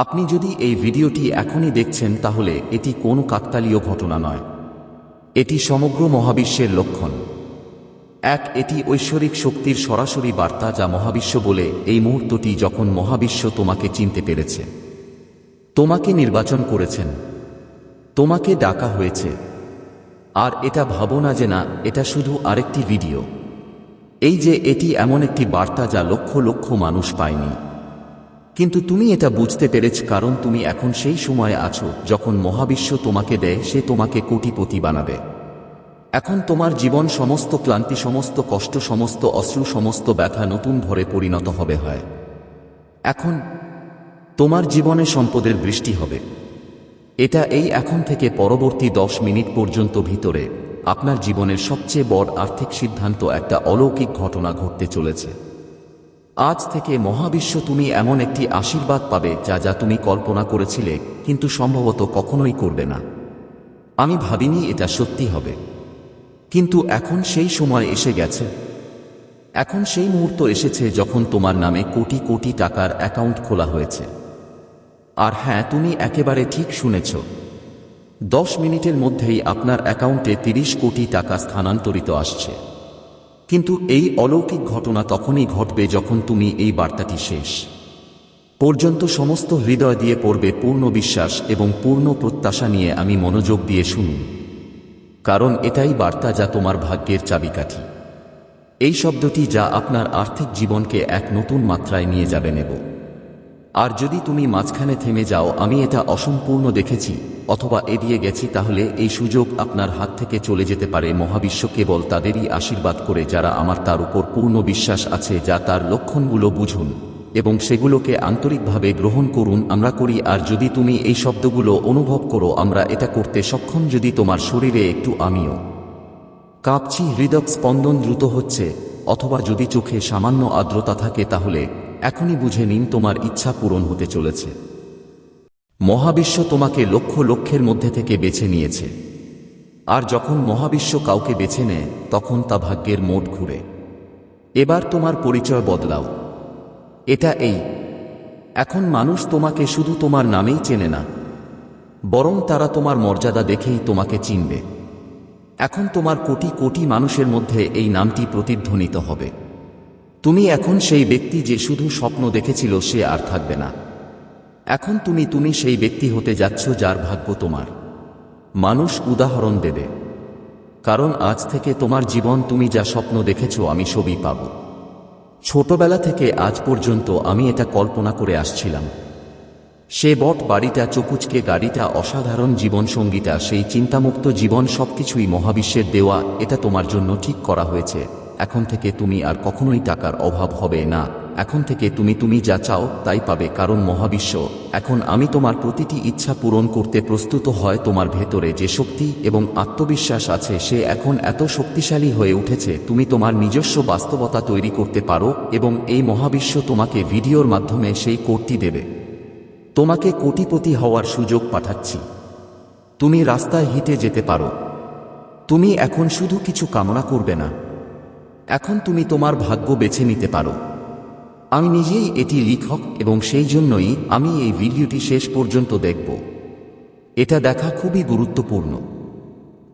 আপনি যদি এই ভিডিওটি এখনই দেখছেন তাহলে এটি কোনো কাকতালীয় ঘটনা নয়। এটি সমগ্র মহাবিশ্বের লক্ষণ। এক, এটি ঐশ্বরিক শক্তির সরাসরি বার্তা যা মহাবিশ্ব বলে এই মুহূর্তটি যখন মহাবিশ্ব তোমাকে চিনতে পেরেছে। তোমাকে নির্বাচন করেছেন। তোমাকে ডাকা হয়েছে। আর এটা ভাবো না যে না, এটা শুধু আরেকটি ভিডিও। এই যে, এটি এমন একটি বার্তা যা লক্ষ লক্ষ মানুষ পায়নি। কিন্তু তুমি এটা বুঝতে পেরেছ কারণ তুমি এখন সেই সময়ে আছো যখন মহাবিশ্ব তোমাকে দেয়, সে তোমাকে কোটিপতি বানাবে। এখন তোমার জীবন সমস্ত ক্লান্তি, সমস্ত কষ্ট, সমস্ত অশ্রু, সমস্ত ব্যথা নতুন ভরে পরিণত হবে হয়। এখন তোমার জীবনে সম্পদের বৃষ্টি হবে। এটা এই এখন থেকে পরবর্তী দশ মিনিট পর্যন্ত ভিতরে আপনার জীবনের সবচেয়ে বড় আর্থিক সিদ্ধান্ত একটা অলৌকিক ঘটনা ঘটতে চলেছে। আজ থেকে মহাবিশ্ব তুমি এমন একটি আশীর্বাদ পাবে যা যা তুমি কল্পনা করেছিলে, কিন্তু সম্ভবত কখনোই করবে না। আমি ভাবিনি এটা সত্যি হবে। কিন্তু এখন সেই সময় এসে গেছে। এখন সেই মুহূর্ত এসেছে যখন তোমার নামে কোটি কোটি টাকার অ্যাকাউন্ট খোলা হয়েছে। আর হ্যাঁ তুমি একেবারে ঠিক শুনেছ। দশ মিনিটের মধ্যেই আপনার অ্যাকাউন্টে তিরিশ কোটি টাকা স্থানান্তরিত আসছে। কিন্তু এই অলৌকিক ঘটনা তখনই ঘটবে যখন তুমি এই বার্তাটি শেষ। পর্যন্ত সমস্ত হৃদয় দিয়ে পড়বে পূর্ণ বিশ্বাস এবং পূর্ণ প্রত্যাশা নিয়ে আমি মনোযোগ দিয়ে শুনুন কারণ এটাই বার্তা যা তোমার ভাগ্যের চাবিকাঠি। এই শব্দটি যা আপনার আর্থিক জীবনকে এক নতুন মাত্রায় নিয়ে যাবে নেব। আর যদি তুমি মাঝখানে থেমে যাও, আমি এটা অসম্পূর্ণ দেখেছি, অথবা এড়িয়ে গেছি, তাহলে এই সুযোগ আপনার হাত থেকে চলে যেতে পারে। মহাবিশ্ব কেবল তাদেরই আশীর্বাদ করে, যারা আমার তার উপর পূর্ণ বিশ্বাস আছে, যা তার লক্ষণগুলো বুঝুন, এবং সেগুলোকে আন্তরিকভাবে গ্রহণ করুন, আমরা করি। আর যদি তুমি এই শব্দগুলো অনুভব করো, আমরা এটা করতে সক্ষম যদি তোমার শরীরে একটু আমিও। কাঁপছি হৃদয় স্পন্দন দ্রুত হচ্ছে, অথবা যদি চোখে সামান্য আর্দ্রতা থাকে, তাহলে এখনই বুঝে নিন তোমার ইচ্ছা পূরণ হতে চলেছে। মহাবিশ্ব তোমাকে লক্ষ লক্ষের মধ্যে থেকে বেছে নিয়েছে। আর যখন মহাবিশ্ব কাউকে বেছে নেয়, তখন তা ভাগ্যের মোট ঘুরে। এবার তোমার পরিচয় বদলাও। এটা এই, এখন মানুষ তোমাকে শুধু তোমার নামেই চেনে না, বরং তারা তোমার মর্যাদা দেখেই তোমাকে চিনবে। এখন তোমার কোটি কোটি মানুষের মধ্যে এই নামটি প্রতিধ্বনিত হবে। তুমি এখন সেই ব্যক্তি যে শুধু স্বপ্ন দেখেছিল সে আর থাকবে না। এখন তুমি তুমি সেই ব্যক্তি হতে যাচ্ছ যার ভাগ্য তোমার। মানুষ উদাহরণ দেবে। কারণ আজ থেকে তোমার জীবন, তুমি যা স্বপ্ন দেখেছ আমি সবই পাব। ছোটবেলা থেকে আজ পর্যন্ত আমি এটা কল্পনা করে আসছিলাম। সে বট বাড়িটা, চকুচকে গাড়িটা, অসাধারণ জীবনসঙ্গীটা, সেই চিন্তামুক্ত জীবন সবকিছুই মহাবিশ্বের দেওয়া, এটা তোমার জন্য ঠিক করা হয়েছে। এখন থেকে তুমি আর কখনোই টাকার অভাব হবে না। এখন থেকে তুমি তুমি যা চাও তাই পাবে, কারণ মহাবিশ্ব। এখন আমি তোমার প্রতিটি ইচ্ছা পূরণ করতে প্রস্তুত হয় তোমার ভেতরে যে শক্তি এবং আত্মবিশ্বাস আছে, সে এখন এত শক্তিশালী হয়ে উঠেছে, তুমি তোমার নিজস্ব বাস্তবতা তৈরি করতে পারো এবং এই মহাবিশ্ব তোমাকে ভিডিওর মাধ্যমে সেই কোডটি দেবে। তোমাকে কোটিপতি হওয়ার সুযোগ পাঠাচ্ছি। তুমি রাস্তায় হেঁটে যেতে পারো। তুমি এখন শুধু কিছু কামনা করবে না। এখন তুমি তোমার ভাগ্য বেছে নিতে পারো। আমি নিজেই এটি লিখক এবং সেই জন্যই আমি এই ভিডিওটি শেষ পর্যন্ত দেখব। এটা দেখা খুবই গুরুত্বপূর্ণ।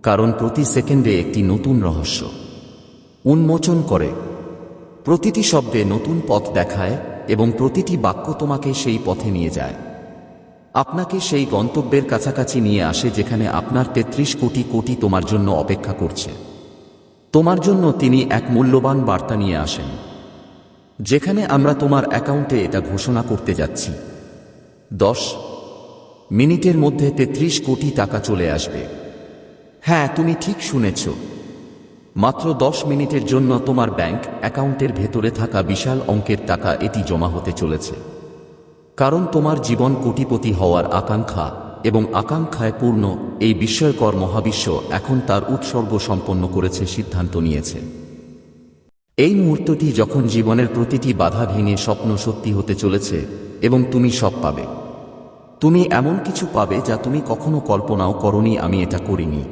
কারণ প্রতি সেকেন্ডে একটি নতুন রহস্য উন্মোচন করে। প্রতিটি শব্দে নতুন পথ দেখায় এবং প্রতিটি বাক্য তোমাকে সেই পথে নিয়ে যায়। আপনাকে সেই গন্তব্যের কাছাকাছি নিয়ে আসে যেখানে আপনার তেত্রিশ কোটি কোটি তোমার জন্য অপেক্ষা করছে। তোমার জন্য তিনি এক মূল্যবান বার্তা নিয়ে আসেন, যেখানে আমরা তোমার অ্যাকাউন্টে এটা ঘোষণা করতে যাচ্ছি। দশ, মিনিটের মধ্যে তেত্রিশ কোটি টাকা চলে আসবে। হ্যাঁ তুমি ঠিক শুনেছ। মাত্র দশ মিনিটের জন্য তোমার ব্যাংক অ্যাকাউন্টের ভেতরে থাকা বিশাল অঙ্কের টাকা এটি জমা হতে চলেছে। কারণ তোমার জীবন কোটিপতি হওয়ার আকাঙ্ক্ষা এবং আকাঙ্ক্ষায় পূর্ণ এই বিস্ময়কর মহাবিশ্ব এখন তার উৎসর্গ সম্পন্ন করেছে সিদ্ধান্ত নিয়েছে। এই মুহূর্তটি যখন জীবনের প্রতিটি বাধা ভেঙে স্বপ্ন সত্যি হতে চলেছে এবং তুমি সব পাবে। তুমি এমন কিছু পাবে যা তুমি কখনো কল্পনাও করনি আমি এটা করিনি।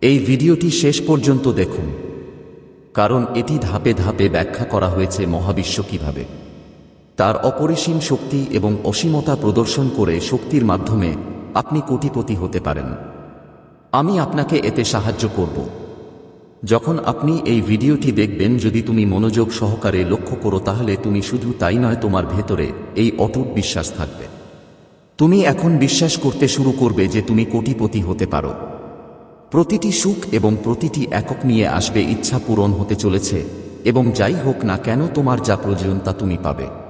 এই ভিডিওটি শেষ পর্যন্ত দেখুন। কারণ এটি ধাপে ধাপে ব্যাখ্যা করা হয়েছে মহাবিশ্ব কীভাবে। তার অপরিসীম শক্তি এবং অসীমতা প্রদর্শন করে শক্তির মাধ্যমে আপনি কোটিপতি হতে পারেন। আমি আপনাকে এতে সাহায্য করব। যখন আপনি এই ভিডিওটি দেখবেন, যদি তুমি মনোযোগ সহকারে লক্ষ্য করো, তাহলে তুমি শুধু তাই নয়, তোমার ভেতরে এই অটুট বিশ্বাস থাকবে। তুমি এখন বিশ্বাস করতে শুরু করবে যে তুমি কোটিপতি হতে পারো। প্রতিটি সুখ এবং প্রতিটি একক নিয়ে আসবে ইচ্ছা পূরণ হতে চলেছে, এবং যাই হোক না কেন তোমার যা প্রয়োজন তা তুমি পাবে।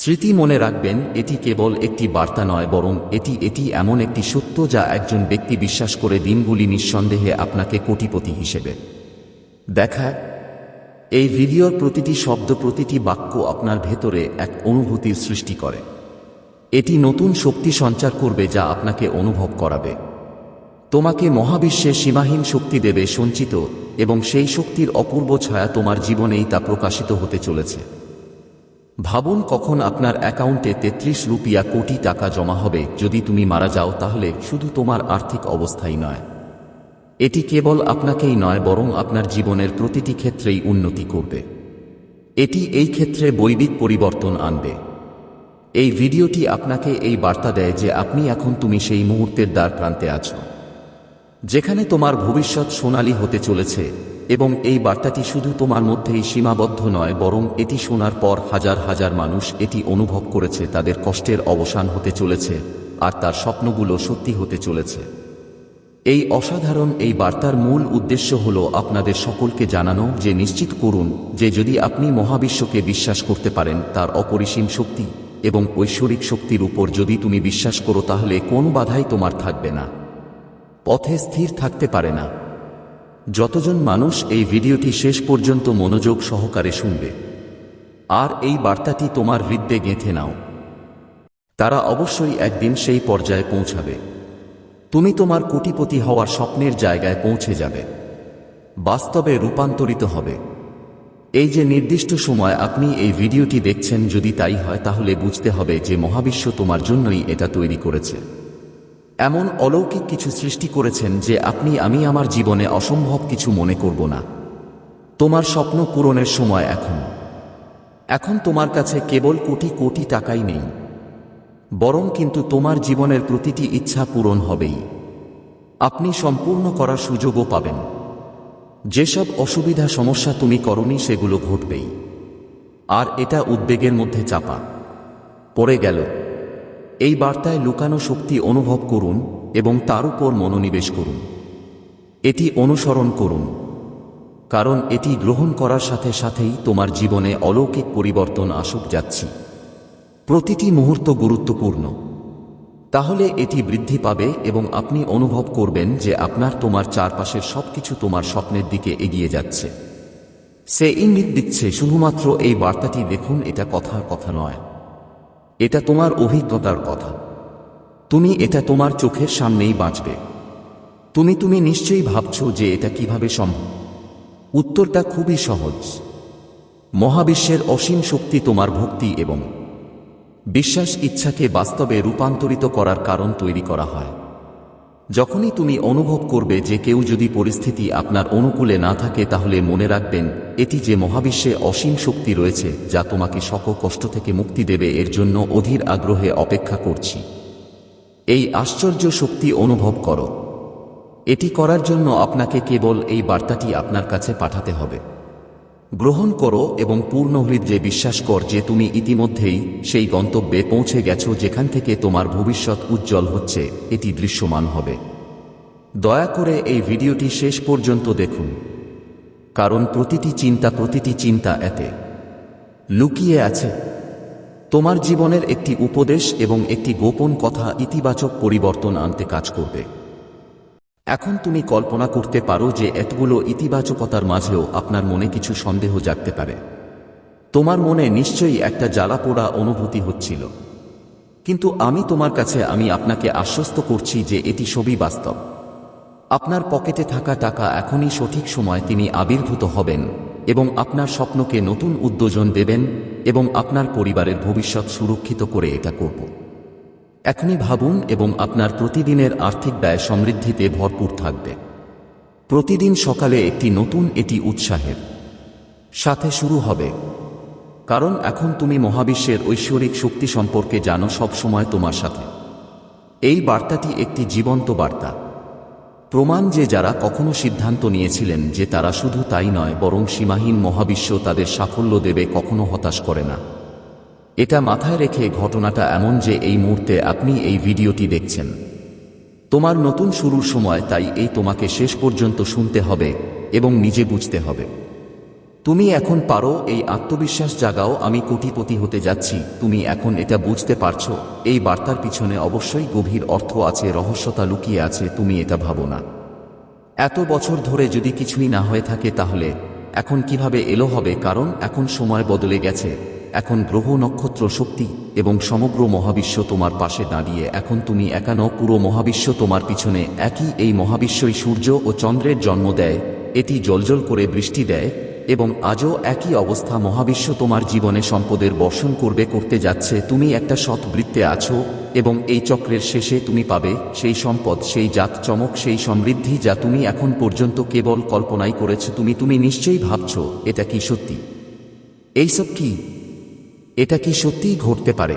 স্মৃতি মনে রাখবেন, এটি কেবল একটি বার্তা নয়, বরং এটি এটি এমন একটি সত্য যা একজন ব্যক্তি বিশ্বাস করে দিনগুলি নিঃসন্দেহে আপনাকে কোটিপতি হিসেবে দেখায়। এই ভিডিওর প্রতিটি শব্দ, প্রতিটি বাক্য আপনার ভেতরে এক অনুভূতির সৃষ্টি করে। এটি নতুন শক্তি সঞ্চার করবে যা আপনাকে অনুভব করাবে। তোমাকে মহাবিশ্বে সীমাহীন শক্তি দেবে, সঞ্চিত, এবং সেই শক্তির অপূর্ব ছায়া তোমার জীবনেই তা প্রকাশিত হতে চলেছে। ভাবুন কখন আপনার অ্যাকাউন্টে তেত্রিশ রুপিয়া কোটি টাকা জমা হবে। যদি তুমি মারা যাও, তাহলে শুধু তোমার আর্থিক অবস্থাই নয়। এটি কেবল আপনাকেই নয়, বরং আপনার জীবনের প্রতিটি ক্ষেত্রেই উন্নতি করবে। এটি এই ক্ষেত্রে বৈবিক পরিবর্তন আনবে। এই ভিডিওটি আপনাকে এই বার্তা দেয় যে আপনি এখন তুমি সেই মুহূর্তের দ্বার প্রান্তে আছো। যেখানে তোমার ভবিষ্যৎ সোনালী হতে চলেছে এবং এই বার্তাটি শুধু তোমার মধ্যেই সীমাবদ্ধ নয়, বরং এটি শোনার পর হাজার হাজার মানুষ এটি অনুভব করেছে, তাদের কষ্টের অবসান হতে চলেছে, আর তার স্বপ্নগুলো সত্যি হতে চলেছে। এই অসাধারণ এই বার্তার মূল উদ্দেশ্য হল আপনাদের সকলকে জানানো যে নিশ্চিত করুন যে যদি আপনি মহাবিশ্বকে বিশ্বাস করতে পারেন, তার অপরিসীম শক্তি এবং ঐশ্বরিক শক্তির উপর যদি তুমি বিশ্বাস করো, তাহলে কোন বাধাই তোমার থাকবে না। পথে স্থির থাকতে পারে না। যতজন মানুষ এই ভিডিওটি শেষ পর্যন্ত মনোযোগ সহকারে শুনবে। আর এই বার্তাটি তোমার হৃদয়ে গেঁথে নাও। তারা অবশ্যই একদিন সেই পর্যায়ে পৌঁছাবে। তুমি তোমার কোটিপতি হওয়ার স্বপ্নের জায়গায় পৌঁছে যাবে। বাস্তবে রূপান্তরিত হবে। এই যে নির্দিষ্ট সময় আপনি এই ভিডিওটি দেখছেন যদি তাই হয়, তাহলে বুঝতে হবে যে মহাবিশ্ব তোমার জন্যই এটা তৈরি করেছে। এমন অলৌকিক কিছু সৃষ্টি করেছেন যে আপনি আমি আমার জীবনে অসম্ভব কিছু মনে করব না। তোমার স্বপ্ন পূরণের সময় এখন। এখন তোমার কাছে কেবল কোটি কোটি টাকাই নেই। বরং কিন্তু তোমার জীবনের প্রতিটি ইচ্ছা পূরণ হবেই। আপনি সম্পূর্ণ করার সুযোগও পাবেন। যেসব অসুবিধা সমস্যা তুমি করনি সেগুলো ঘটবেই। আর এটা উদ্বেগের মধ্যে চাপা। পড়ে গেল। এই বার্তায় লুকানো শক্তি অনুভব করুন এবং তার উপর মনোনিবেশ করুন। এটি অনুসরণ করুন। কারণ এটি গ্রহণ করার সাথে সাথেই তোমার জীবনে অলৌকিক পরিবর্তন আসুক যাচ্ছে। প্রতিটি মুহূর্ত গুরুত্বপূর্ণ। তাহলে এটি বৃদ্ধি পাবে এবং আপনি অনুভব করবেন যে আপনার তোমার চারপাশের সবকিছু তোমার স্বপ্নের দিকে এগিয়ে যাচ্ছে। সে ইঙ্গিত দিচ্ছে, শুধুমাত্র এই বার্তাটি দেখুন, এটা কথার কথা নয়। এটা তোমার অভিজ্ঞতার কথা। তুমি এটা তোমার চোখের সামনেই বাঁচবে। তুমি তুমি নিশ্চয়ই ভাবছ যে এটা কীভাবে সম্ভব। উত্তরটা খুবই সহজ। মহাবিশ্বের অসীম শক্তি তোমার ভক্তি এবং বিশ্বাস ইচ্ছাকে বাস্তবে রূপান্তরিত করার কারণ তৈরি করা হয়। যখনই তুমি অনুভব করবে যে কেউ যদি পরিস্থিতি আপনার অনুকূলে না থাকে, তাহলে মনে রাখবেন, এটি যে মহাবিশ্বে অসীম শক্তি রয়েছে, যা তোমাকে সকল কষ্ট থেকে মুক্তি দেবে, এর জন্য অধীর আগ্রহে অপেক্ষা করছি। এই আশ্চর্য শক্তি অনুভব করো। এটি করার জন্য আপনাকে কেবল এই বার্তাটি আপনার কাছে পাঠাতে হবে। গ্রহণ করো এবং পূর্ণ হৃদয়ে বিশ্বাস কর যে তুমি ইতিমধ্যেই সেই গন্তব্যে পৌঁছে গেছো যেখান থেকে তোমার ভবিষ্যৎ উজ্জ্বল হচ্ছে, এটি দৃশ্যমান হবে। দয়া করে এই ভিডিওটি শেষ পর্যন্ত দেখুন। কারণ প্রতিটি চিন্তা প্রতিটি চিন্তা এতে। লুকিয়ে আছে। তোমার জীবনের একটি উপদেশ এবং একটি গোপন কথা ইতিবাচক পরিবর্তন আনতে কাজ করবে। এখন তুমি কল্পনা করতে পারো যে এতগুলো ইতিবাচকতার মাঝেও আপনার মনে কিছু সন্দেহ জাগতে পারে। তোমার মনে নিশ্চয়ই একটা জ্বালা পোড়া অনুভূতি হচ্ছিল। কিন্তু আমি তোমার কাছে, আমি আপনাকে আশ্বস্ত করছি যে এটি সবই বাস্তব। আপনার পকেটে থাকা টাকা এখনই সঠিক সময় তিনি আবির্ভূত হবেন এবং আপনার স্বপ্নকে নতুন উদ্বোধন দেবেন এবং আপনার পরিবারের ভবিষ্যৎ সুরক্ষিত করে এটা করব। এখনই ভাবুন এবং আপনার প্রতিদিনের আর্থিক ব্যয় সমৃদ্ধিতে ভরপুর থাকবে। প্রতিদিন সকালে একটি নতুন, এটি উৎসাহের সাথে শুরু হবে। কারণ এখন তুমি মহাবিশ্বের ঐশ্বরিক শক্তি সম্পর্কে জানো সব সময় তোমার সাথে। এই বার্তাটি একটি জীবন্ত বার্তা। প্রমাণ যে যারা কখনো সিদ্ধান্ত নিয়েছিলেন যে তারা শুধু তাই নয়, বরং সীমাহীন মহাবিশ্ব তাদের সাফল্য দেবে কখনো হতাশ করে না। এটা মাথায় রেখে ঘটনাটা এমন যে এই মুহূর্তে আপনি এই ভিডিওটি দেখছেন। তোমার নতুন শুরুর সময় তাই এই তোমাকে শেষ পর্যন্ত শুনতে হবে এবং নিজে বুঝতে হবে। তুমি এখন পারো এই আত্মবিশ্বাস জাগাও, আমি কোটিপতি হতে যাচ্ছি, তুমি এখন এটা বুঝতে পারছ, এই বার্তার পিছনে অবশ্যই গভীর অর্থ আছে, রহস্যতা লুকিয়ে আছে, তুমি এটা ভাবো না। এত বছর ধরে যদি কিছুই না হয়ে থাকে তাহলে, এখন কীভাবে এলো হবে, কারণ এখন সময় বদলে গেছে। এখন গ্রহ নক্ষত্র শক্তি এবং সমগ্র মহাবিশ্ব তোমার পাশে দাঁড়িয়ে, এখন তুমি একান পুরো মহাবিশ্ব তোমার পিছনে, একই এই মহাবিশ্বই সূর্য ও চন্দ্রের জন্ম দেয়, এটি জলজল করে বৃষ্টি দেয়, এবং আজও একই অবস্থা মহাবিশ্ব তোমার জীবনে সম্পদের বর্ষণ করবে, করতে যাচ্ছে, তুমি একটা সৎ বৃত্তে আছো, এবং এই চক্রের শেষে তুমি পাবে সেই সম্পদ, সেই জাত চমক, সেই সমৃদ্ধি যা তুমি এখন পর্যন্ত কেবল কল্পনাই করেছ, তুমি তুমি নিশ্চয়ই ভাবছ, এটা কি সত্যি? এইসব কি? এটা কি সত্যিই ঘটতে পারে?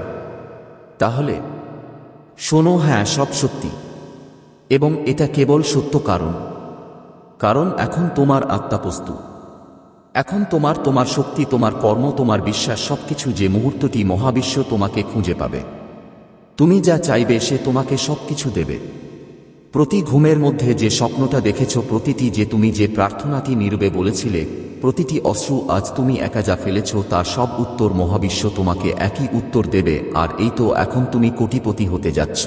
তাহলে, শোনো হ্যাঁ সব সত্যি। এবং এটা কেবল সত্য কারণ। কারণ এখন তোমার আত্মা প্রস্তুত। এখন তোমার তোমার শক্তি, তোমার কর্ম, তোমার বিশ্বাস, সবকিছু যে মুহূর্তটি মহাবিশ্ব তোমাকে খুঁজে পাবে। তুমি যা চাইবে, সে তোমাকে সবকিছু দেবে। প্রতি ঘুমের মধ্যে যে স্বপ্নটা দেখেছ, প্রতিটি যে তুমি যে প্রার্থনাটি নীরবে বলেছিলে প্রতিটি অশ্রু আজ তুমি একা যা ফেলেছ, তার সব উত্তর মহাবিশ্ব তোমাকে একই উত্তর দেবে, আর এই তো এখন তুমি কোটিপতি হতে যাচ্ছ।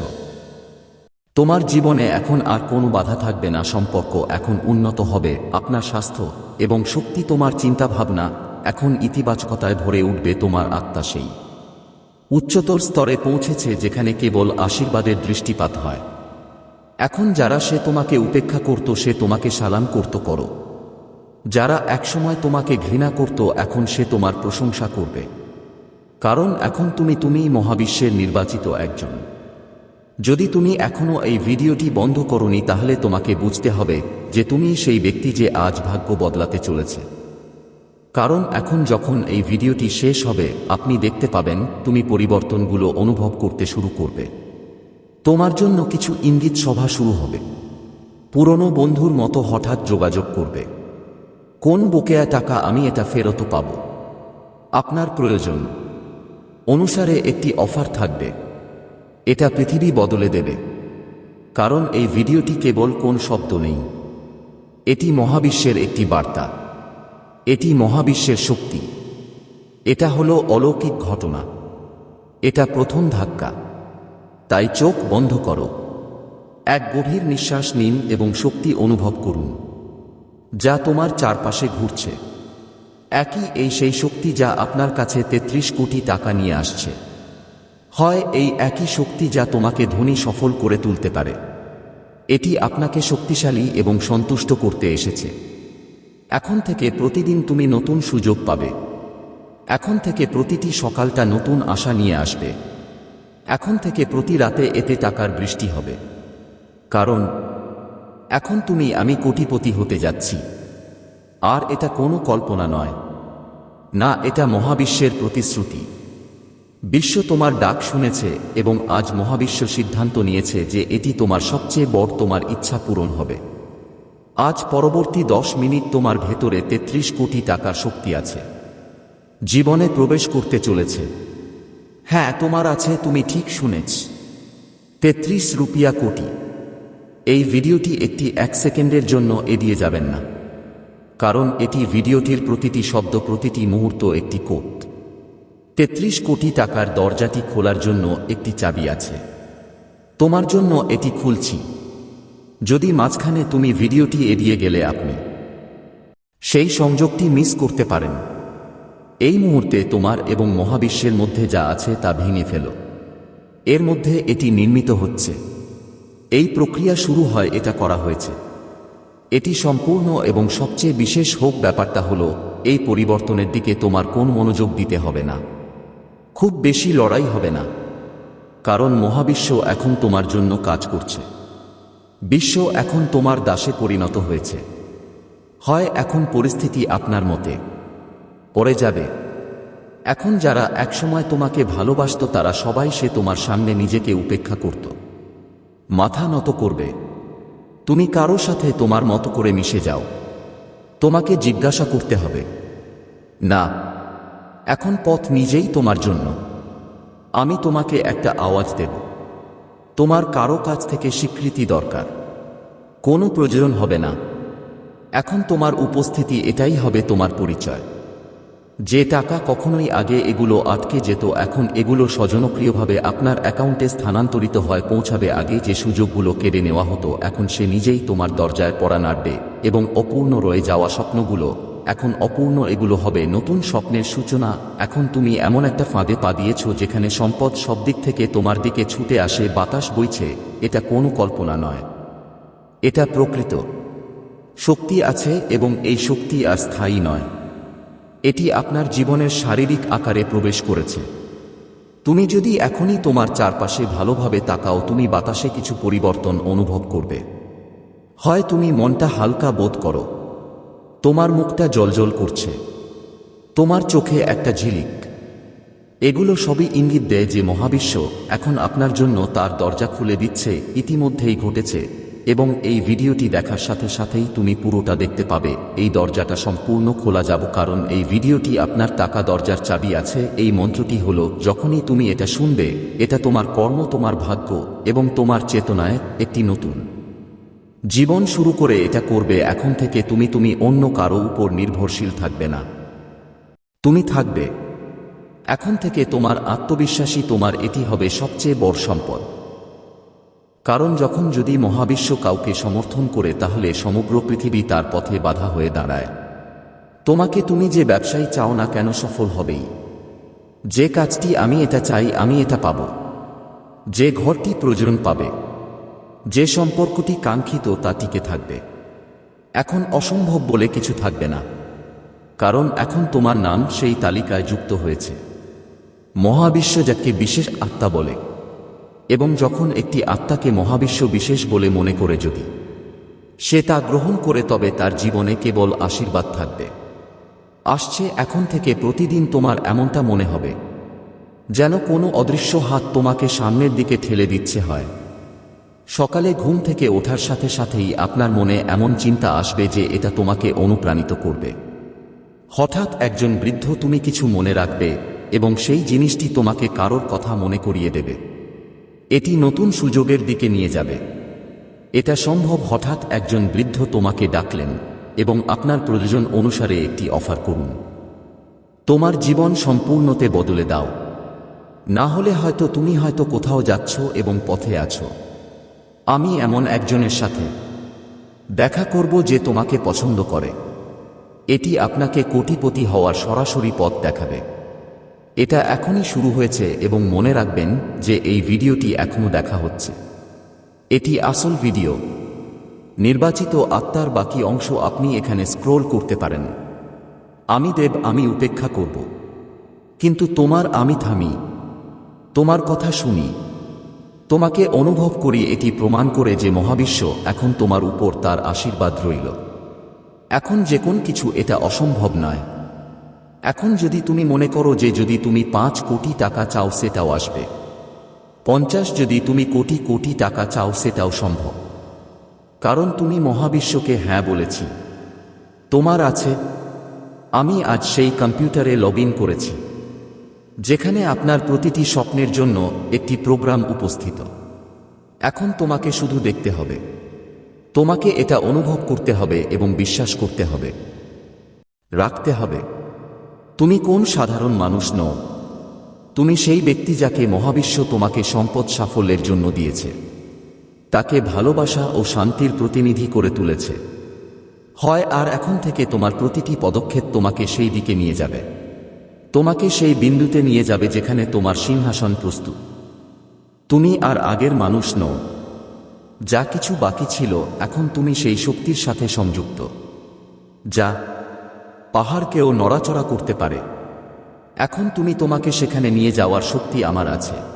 তোমার জীবনে এখন আর কোনো বাধা থাকবে না, সম্পর্ক এখন উন্নত হবে, আপনার স্বাস্থ্য এবং শক্তি তোমার চিন্তাভাবনা এখন ইতিবাচকতায় ভরে উঠবে, তোমার আত্মা সেই। উচ্চতর স্তরে পৌঁছেছে যেখানে কেবল আশীর্বাদের দৃষ্টিপাত হয়। এখন যারা সে তোমাকে উপেক্ষা করত, সে তোমাকে সালাম করত, করো। যারা একসময় তোমাকে ঘৃণা করত, এখন সে তোমার প্রশংসা করবে। কারণ এখন তুমি তুমিই মহাবিশ্বের নির্বাচিত একজন। যদি তুমি এখনও এই ভিডিওটি বন্ধ করনি, তাহলে তোমাকে বুঝতে হবে যে তুমি সেই ব্যক্তি যে আজ ভাগ্য বদলাতে চলেছে। কারণ এখন যখন এই ভিডিওটি শেষ হবে, আপনি দেখতে পাবেন তুমি পরিবর্তনগুলো অনুভব করতে শুরু করবে। তোমার জন্য কিছু ইঙ্গিত সভা শুরু হবে। পুরনো বন্ধুর মতো হঠাৎ যোগাযোগ করবে। কোন বকেয়া টাকা আমি এটা ফেরত পাব? আপনার প্রয়োজন। অনুসারে একটি অফার থাকবে। এটা পৃথিবী বদলে দেবে। কারণ এই ভিডিওটি কেবল কোন শব্দ নেই। এটি মহাবিশ্বের একটি বার্তা। এটি মহাবিশ্বের শক্তি। এটা হলো অলৌকিক ঘটনা। এটা প্রথম ধাক্কা। তাই চোখ বন্ধ করো। এক গভীর নিঃশ্বাস নিন এবং শক্তি অনুভব করুন। যা তোমার চারপাশে ঘুরছে। একই এই সেই শক্তি যা আপনার কাছে ৩৩ কোটি টাকা নিয়ে আসছে। হয় এই একই শক্তি যা তোমাকে ধনী সফল করে তুলতে পারে। এটি আপনাকে শক্তিশালী এবং সন্তুষ্ট করতে এসেছে। এখন থেকে প্রতিদিন তুমি নতুন সুযোগ পাবে। এখন থেকে প্রতিটি সকালটা নতুন আশা নিয়ে আসবে। এখন থেকে প্রতি রাতে এতে টাকার বৃষ্টি হবে। কারণ এখন তুমি আমি কোটিপতি হতে যাচ্ছি। আর এটা কোনো কল্পনা নয়। না, এটা মহাবিশ্বের প্রতিশ্রুতি। বিশ্ব তোমার ডাক শুনেছে এবং আজ মহাবিশ্ব সিদ্ধান্ত নিয়েছে যে এটি তোমার সবচেয়ে বড় তোমার ইচ্ছা পূরণ হবে। আজ পরবর্তী দশ মিনিট তোমার ভেতরে ৩৩ কোটি টাকার শক্তি আছে। জীবনে প্রবেশ করতে চলেছে। হ্যাঁ তোমার আছে, তুমি ঠিক শুনেছ। তেত্রিশ রুপিয়া কোটি। এই ভিডিওটি একটি এক সেকেন্ডের জন্য এড়িয়ে যাবেন না। কারণ এটি ভিডিওটির প্রতিটি শব্দ প্রতিটি মুহূর্ত একটি কোট। তেত্রিশ কোটি টাকার দরজাটি খোলার জন্য একটি চাবি আছে। তোমার জন্য এটি খুলছি। যদি মাঝখানে তুমি ভিডিওটি এড়িয়ে গেলে আপনি সেই সংযোগটি মিস করতে পারেন। এই মুহূর্তে তোমার এবং মহাবিশ্বের মধ্যে যা আছে তা ভেঙে ফেল। এর মধ্যে এটি নির্মিত হচ্ছে। এই প্রক্রিয়া শুরু হয় এটা করা হয়েছে। এটি সম্পূর্ণ এবং সবচেয়ে বিশেষ হোক ব্যাপারটা হলো, এই পরিবর্তনের দিকে তোমার কোন মনোযোগ দিতে হবে না। খুব বেশি লড়াই হবে না। কারণ মহাবিশ্ব এখন তোমার জন্য কাজ করছে। বিশ্ব এখন তোমার দাসে পরিণত হয়েছে। হয় এখন পরিস্থিতি আপনার মতে। পড়ে যাবে। এখন যারা একসময় তোমাকে ভালোবাসত তারা সবাই সে তোমার সামনে নিজেকে উপেক্ষা করত। মাথা নত করবে। তুমি কারও সাথে তোমার মতো করে মিশে যাও। তোমাকে জিজ্ঞাসা করতে হবে। না, এখন পথ নিজেই তোমার জন্য। আমি তোমাকে একটা আওয়াজ দেব। তোমার কারও কাছ থেকে স্বীকৃতি দরকার। কোনো প্রয়োজন হবে না। এখন তোমার উপস্থিতি এটাই হবে তোমার পরিচয়। যে টাকা কখনোই আগে এগুলো আটকে যেত, এখন এগুলো স্বজনপ্রিয়ভাবে আপনার অ্যাকাউন্টে স্থানান্তরিত হয়, পৌঁছাবে আগে যে সুযোগগুলো কেড়ে নেওয়া হতো, এখন সে নিজেই তোমার দরজায় পড়া নাড়বে এবং অপূর্ণ রয়ে যাওয়া স্বপ্নগুলো, এখন অপূর্ণ এগুলো হবে নতুন স্বপ্নের সূচনা, এখন তুমি এমন একটা ফাঁদে পা দিয়েছ যেখানে সম্পদ সব দিক থেকে তোমার দিকে ছুটে আসে, বাতাস বইছে, এটা কোনো কল্পনা নয়। এটা প্রকৃত। শক্তি আছে এবং এই শক্তি আর স্থায়ী নয়। এটি আপনার জীবনের শারীরিক আকারে প্রবেশ করেছে। তুমি যদি এখনই তোমার চারপাশে ভালোভাবে তাকাও, তুমি বাতাসে কিছু পরিবর্তন অনুভব করবে। হয় তুমি মনটা হালকা বোধ করো। তোমার মুখটা জলজল করছে। তোমার চোখে একটা ঝিলিক। এগুলো সবই ইঙ্গিত দেয় যে মহাবিশ্ব এখন আপনার জন্য তার দরজা খুলে দিচ্ছে। ইতিমধ্যেই ঘটেছে। এবং এই ভিডিওটি দেখার সাথে সাথেই তুমি পুরোটা দেখতে পাবে। এই দরজাটা সম্পূর্ণ খোলা যাব কারণ এই ভিডিওটি আপনার টাকা দরজার চাবি আছে। এই মন্ত্রটি হল, যখনই তুমি এটা শুনবে, এটা তোমার কর্ম, তোমার ভাগ্য এবং তোমার চেতনায় একটি নতুন জীবন শুরু করে এটা করবে। এখন থেকে তুমি তুমি অন্য কারও উপর নির্ভরশীল থাকবে না। তুমি থাকবে। এখন থেকে তোমার আত্মবিশ্বাসী তোমার এটি হবে সবচেয়ে বড় সম্পদ। কারণ যখন যদি মহাবিশ্ব কাউকে সমর্থন করে, তাহলে সমগ্র পৃথিবী তার পথে বাধা হয়ে দাঁড়ায়। তোমাকে তুমি যে ব্যবসায়ী চাও না কেন সফল হবেই। যে কাজটি আমি এটা চাই, আমি এটা পাব। যে ঘরটি প্রয়োজন পাবে। যে সম্পর্কটি কাঙ্ক্ষিত, তা টিকে থাকবে। এখন অসম্ভব বলে কিছু থাকবে না। কারণ এখন তোমার নাম সেই তালিকায় যুক্ত হয়েছে। মহাবিশ্ব যাকে বিশেষ আত্মা বলে এবং যখন একটি আত্মাকে মহাবিশ্ব বিশেষ বলে মনে করে যদি সে তা গ্রহণ করে তবে তার জীবনে কেবল আশীর্বাদ থাকবে। আসছে এখন থেকে প্রতিদিন তোমার এমনটা মনে হবে, যেন কোনো অদৃশ্য হাত তোমাকে সামনের দিকে ঠেলে দিচ্ছে হয়। সকালে ঘুম থেকে ওঠার সাথে সাথেই আপনার মনে এমন চিন্তা আসবে যে এটা তোমাকে অনুপ্রাণিত করবে। হঠাৎ একজন বৃদ্ধ তুমি কিছু মনে রাখবে এবং সেই জিনিসটি তোমাকে কারোর কথা মনে করিয়ে দেবে। এটি নতুন সুযোগের দিকে নিয়ে যাবে। এটা সম্ভব হঠাৎ একজন বৃদ্ধ তোমাকে ডাকলেন এবং আপনার প্রয়োজন অনুসারে একটি অফার করুন। তোমার জীবন সম্পূর্ণতে বদলে দাও। না হলে হয়তো তুমি হয়তো কোথাও যাচ্ছ এবং পথে আছো। আমি এমন একজনের সাথে দেখা করব যে তোমাকে পছন্দ করে। এটি আপনাকে কোটিপতি হওয়ার সরাসরি পথ দেখাবে। এটা এখনই শুরু হয়েছে এবং মনে রাখবেন যে এই ভিডিওটি এখনও দেখা হচ্ছে। এটি আসল ভিডিও। নির্বাচিত আত্মার বাকি অংশ আপনি এখানে স্ক্রোল করতে পারেন। আমি দেব, আমি উপেক্ষা করব। কিন্তু তোমার আমি থামি। তোমার কথা শুনি। তোমাকে অনুভব করি এটি প্রমাণ করে যে মহাবিশ্ব এখন তোমার উপর তার আশীর্বাদ রইল। এখন যে কোন কিছু এটা অসম্ভব নয়। এখন যদি তুমি মনে করো যে যদি তুমি পাঁচ কোটি টাকা চাও, সেটাও আসবে। পঞ্চাশ যদি তুমি কোটি কোটি টাকা চাও, সেটাও সম্ভব। কারণ তুমি মহাবিশ্বকে হ্যাঁ বলেছি। তোমার আছে। আমি আজ সেই কম্পিউটারে লগ করেছি। যেখানে আপনার প্রতিটি স্বপ্নের জন্য একটি প্রোগ্রাম উপস্থিত। এখন তোমাকে শুধু দেখতে হবে। তোমাকে এটা অনুভব করতে হবে এবং বিশ্বাস করতে হবে। রাখতে হবে। তুমি কোন সাধারণ মানুষ নও। তুমি সেই ব্যক্তি যাকে মহাবিশ্ব তোমাকে সম্পদ সাফল্যের জন্য দিয়েছে। তাকে ভালোবাসা ও শান্তির প্রতিনিধি করে তুলেছে। হয় আর এখন থেকে তোমার প্রতিটি পদক্ষেপ তোমাকে সেই দিকে নিয়ে যাবে। তোমাকে সেই বিন্দুতে নিয়ে যাবে যেখানে তোমার সিংহাসন প্রস্তুত। তুমি আর আগের মানুষ নও। যা কিছু বাকি ছিল, এখন তুমি সেই শক্তির সাথে সংযুক্ত। যা পাহাড়কেও নড়াচড়া করতে পারে। এখন তুমি তোমাকে সেখানে নিয়ে যাওয়ার শক্তি আমার আছে।